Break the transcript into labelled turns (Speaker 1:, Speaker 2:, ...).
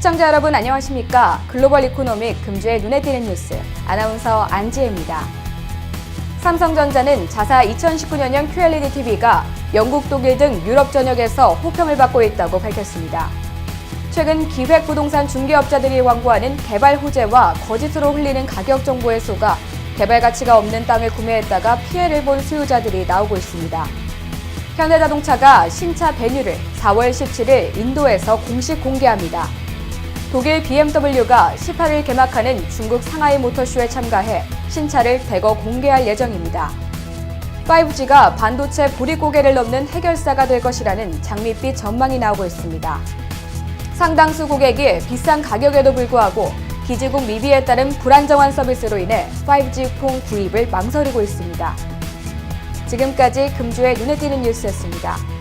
Speaker 1: 시청자 여러분 안녕하십니까? 글로벌 이코노믹 금주의 눈에 띄는 뉴스 아나운서 안지혜입니다. 삼성전자는 자사 2019년형 QLED TV가 영국, 독일 등 유럽 전역에서 호평을 받고 있다고 밝혔습니다. 최근 기획 부동산 중개업자들이 광고하는 개발 호재와 거짓으로 흘리는 가격 정보에 속아 개발 가치가 없는 땅을 구매했다가 피해를 본 수요자들이 나오고 있습니다. 현대자동차가 신차 베뉴를 4월 17일 인도에서 공식 공개합니다. 독일 BMW가 18일 개막하는 중국 상하이 모터쇼에 참가해 신차를 대거 공개할 예정입니다. 5G가 반도체 보릿고개를 넘는 해결사가 될 것이라는 장밋빛 전망이 나오고 있습니다. 상당수 고객이 비싼 가격에도 불구하고 기지국 미비에 따른 불안정한 서비스로 인해 5G 폰 구입을 망설이고 있습니다. 지금까지 금주의 눈에 띄는 뉴스였습니다.